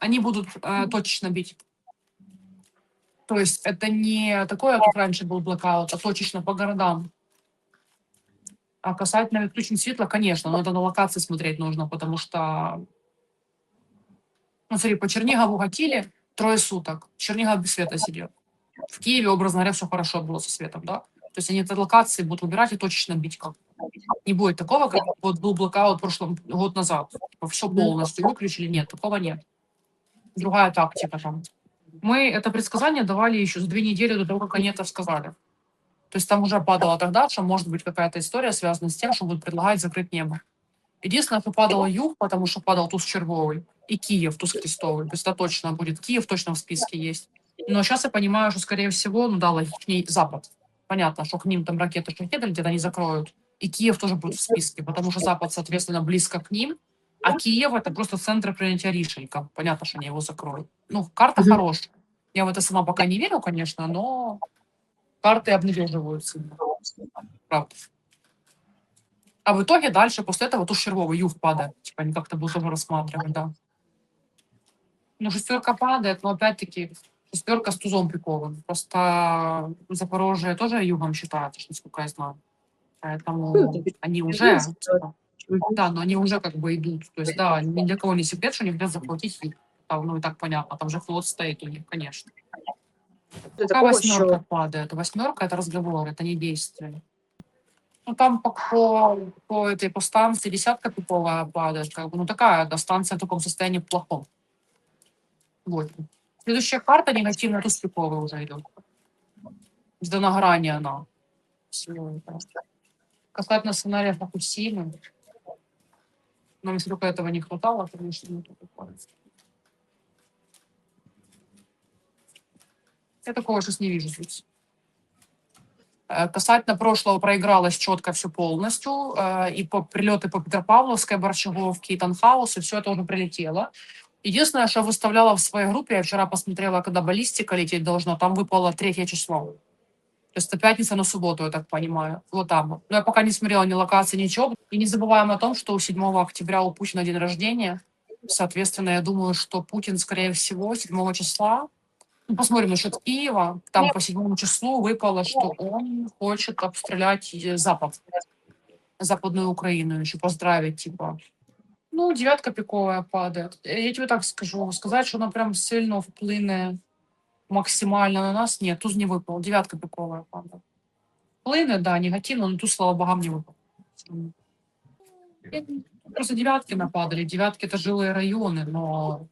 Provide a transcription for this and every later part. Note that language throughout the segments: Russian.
Они будут э, точечно бить. То есть это не такое, как раньше был блокаут, а точечно по городам. А касательно отключения света, конечно, но это на локации смотреть нужно, потому что... Ну, смотри, по Чернигову гатили трое суток. Чернигов без света сидел. В Киеве, образно говоря, все хорошо было со светом, да? То есть они эти локации будут выбирать и точечно бить как. Не будет такого, как вот был блокаут в прошлом год назад. Типа, все полностью выключили. Нет, такого нет. Другая тактика там. Мы это предсказание давали еще за две недели до того, как они это сказали. То есть там уже падало тогда, что может быть какая-то история связана с тем, что будут предлагать закрыть небо. Единственное, что падало юг, потому что падал туз червовый, и Киев, туз крестовый. То есть это точно будет. Киев точно в списке есть. Но сейчас я понимаю, что, скорее всего, ну да, логичнее Запад. Понятно, что к ним там ракеты, шахеды где-то они закроют. И Киев тоже будет в списке, потому что Запад, соответственно, близко к ним, а Киев это просто центр принятия решений. Как Понятно, что они его закроют. Ну, карта Мгм. хорошая. Я в это сама пока не верю, конечно, но карты обнадеживают сильно. Правда. А в итоге дальше, после этого, туз червовый, юг падает. Типа они как-то будут его рассматривать, да. Ну, шестерка падает, но опять-таки шестерка с тузом пиковым. Просто Запорожье тоже югом считается, насколько я знаю. Поэтому Ну, они уже, типа. Да, но они уже как бы идут. То есть, да, ни для кого не секрет, что они хотят захватить юг. Там, ну и так понятно, там же флот стоит у них, конечно. Для Пока восьмерка що падает. Восьмерка это разговор, это не действие. Ну там по, по, по этой по станции десятка пиковая падает, как бы, ну такая, да, станция в таком состоянии плохом. Вот. Следующая карта негативная, туз пиковый уже идет. С донаграния она. Всего этого. Касательно сценария Фокусимы. Нам если только этого не хватало, конечно, не такое. Я такого сейчас не вижу здесь. Э, Касательно прошлого проигралось четко все полностью. э, И по прилеты по Петропавловской, Борщаговке и Танхаус, и все это уже прилетело. Единственное, что выставляла в своей группе, я вчера посмотрела, когда баллистика лететь должна, там выпало третье число. То есть это пятница на субботу, я так понимаю. Вот там. Но я пока не смотрела ни локации, ничего. И не забываем о том, что у 7 октября у Путина день рождения. Соответственно, я думаю, что Путин, скорее всего, 7 числа ну, посмотрим насчет Киева. Там по седьмому числу выпало, что он хочет обстрелять э, Запад, Западную Украину, еще поздравить, типа. Ну, девятка пиковая падает. Я тебе так скажу, сказать, что она прям сильно вплине максимально на нас, нет, туз не выпал, девятка пиковая падает. Вплине, да, негативно, но туз, слава богам, не выпал. М. Я- Просто девятки нападали, девятки это жилые районы, но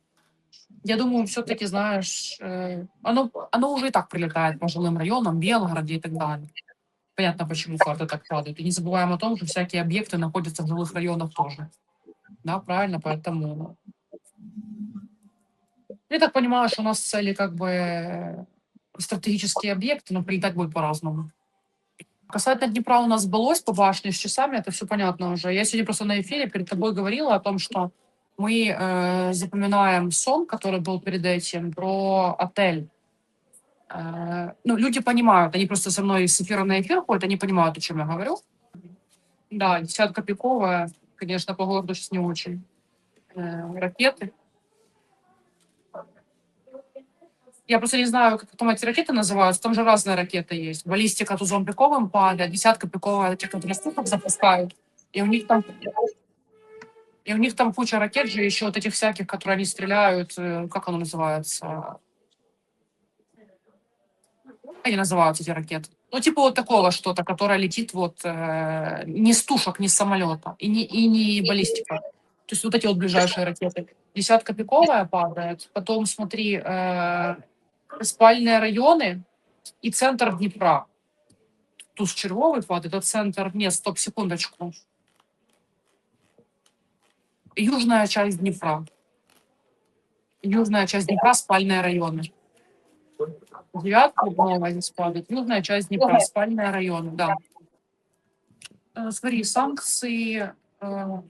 я думаю, все-таки, знаешь, э, оно, оно уже и так прилетает по жилым районам, Белгороде и так далее. Понятно, почему карты так падают. И не забываем о том, что всякие объекты находятся в жилых районах тоже. Да, правильно, поэтому... Я так понимаю, что у нас цели как бы э, стратегические объекты, но прилетать будет по-разному. Касательно Днепра у нас сбылось по башне с часами, это все понятно уже. Я сегодня просто на эфире перед тобой говорила о том, что мы э, запоминаем сон, который был перед этим, про отель. Э, ну, люди понимают, они просто со мной с эфира на эфир ходят, они понимают, о чем я говорю. Да, десятка пиковая, конечно, по городу сейчас не очень. Э, ракеты. Я просто не знаю, как там эти ракеты называются. Там же разные ракеты есть. Баллистика тузом пиковым падает, десятка пиковая, этих контраступок запускают. И у них там и у них там куча ракет же, еще вот этих всяких, которые они стреляют, э, как оно называется? Как они называются, эти ракеты? Ну, типа вот такого что-то, которое летит вот э, не с тушек, не с самолета, и не, и не баллистика. То есть вот эти вот ближайшие ракеты. Десятка пиковая падает, потом, смотри, э, спальные районы и центр Днепра. Туз червовый падает, это центр, нет, стоп, секундочку. Южная часть Днепра. Южная часть Днепра, спальные районы. Девятка новая здесь падает. Южная часть Днепра, спальные районы, да. Э, Смотри, санкции, э,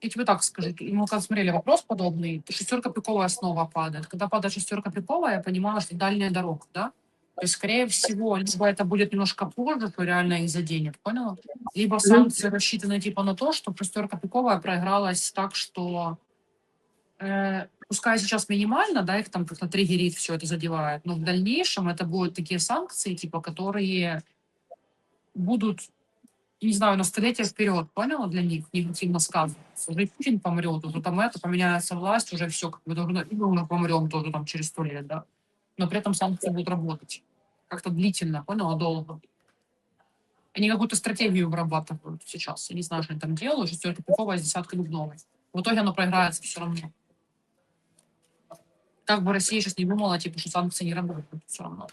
я тебе так скажу, мы когда смотрели вопрос подобный, шестерка пиковая снова падает. Когда падает шестерка пиковая, я понимала, что дальняя дорога, да? То есть, скорее всего, либо это будет немножко позже, то реально их заденет, поняла? Либо санкции рассчитаны типа на то, что шестерка пиковая проигралась так, что э, пускай сейчас минимально, да, их там как-то триггерит, все это задевает, но в дальнейшем это будут такие санкции, типа, которые будут, не знаю, на столетия вперед, поняла, для них негативно сказываться. Уже Путин помрет, уже там это, поменяется власть, уже все, как бы, должно, и мы помрем тоже там через сто лет, да. Но при этом санкции будут работать. Как-то длительно, поняла, долго. Они какую-то стратегию вырабатывают сейчас. Я не знаю, что они там делают, шестерка Пикова с десяткой Дубновой. В итоге оно проиграется все равно. Как бы Россия сейчас не думала, типа, что санкции не работают все равно.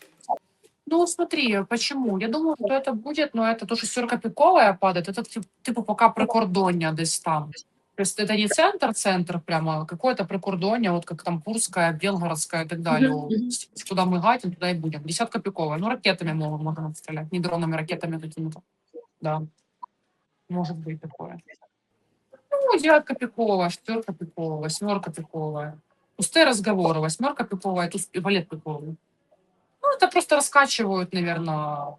Ну, смотри, почему? Я думаю, что это будет, но это то, что шестерка піковая падает, это тип- типа пока прикордоння десь там. То есть это не центр, центр прямо, а какое-то прикордоння, вот как там Курская, Белгородская и так далее. С- Куда мы гатим, туда и будем. Десятка пиковая. Ну, ракетами могут, можно стрелять, не дронами, ракетами какими-то. Да. Может быть такое. Ну, девятка пиковая, шестерка пиковая, восьмерка пиковая. Пустые разговоры. Восьмерка пиковая, туз и валет пиковый. Это просто раскачивают, наверное,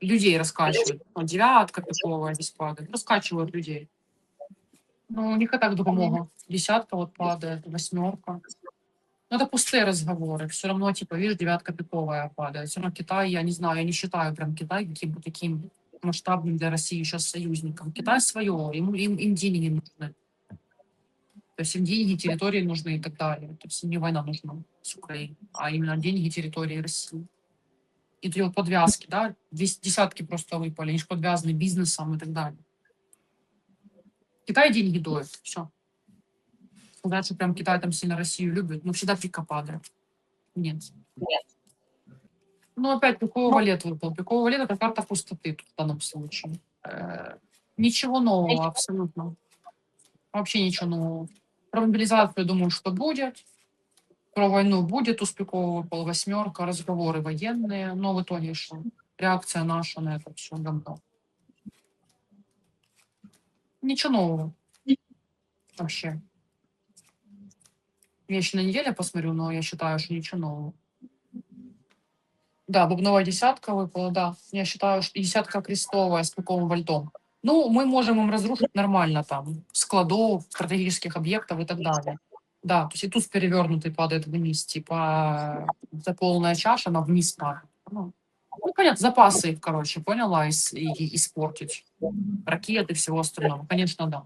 людей раскачивают. Ну, девятка пиковая здесь падает. Раскачивают людей. Ну, у них и так допомога. Десятка вот падает, восьмерка. Ну, это пустые разговоры. Все равно, типа, видишь, девятка пиковая падает. Все равно Китай, я не знаю, я не считаю прям Китай каким-то таким масштабным для России сейчас союзником. Китай свое, им, им, им деньги нужны. То есть им деньги, территории нужны и так далее. То есть им не война нужна с Украиной, а именно деньги, территории России. И вот подвязки, да, дес- десятки просто выпали, они же подвязаны бизнесом и так далее. Китай деньги дует, все. Сказать, что прям Китай там сильно Россию любит, но всегда пика падает. Нет. Нет. Ну, опять пиковый валет выпал. Пиковый валет – это карта пустоты тут в данном случае. Э, Ничего нового абсолютно. Вообще ничего нового. Про мобилизацию, думаю, что будет. Про войну будет, у Спикова выпала восьмерка, разговоры военные, но в итоге что? Реакция наша на это все говно. Ничего нового. Вообще. Я еще на неделю посмотрю, но я считаю, что ничего нового. Да, бубновая десятка выпала, да. Я считаю, что десятка крестовая с пиковым вольтом. Ну, мы можем им разрушить нормально там, складов, стратегических объектов и так далее. Да, то есть и туз перевернутый падает вниз, типа это полная чаша, она вниз падает. Ну, ну, понятно, запасы их, короче, поняла, и, и- испортить. Ракеты всего остального. Конечно, да.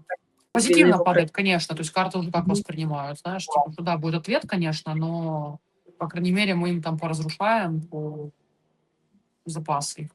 Позитивно падает, конечно, то есть карты уже как воспринимают, знаешь, типа, что да, будет ответ, конечно, но, по крайней мере, мы им там поразрушаем по запасы их.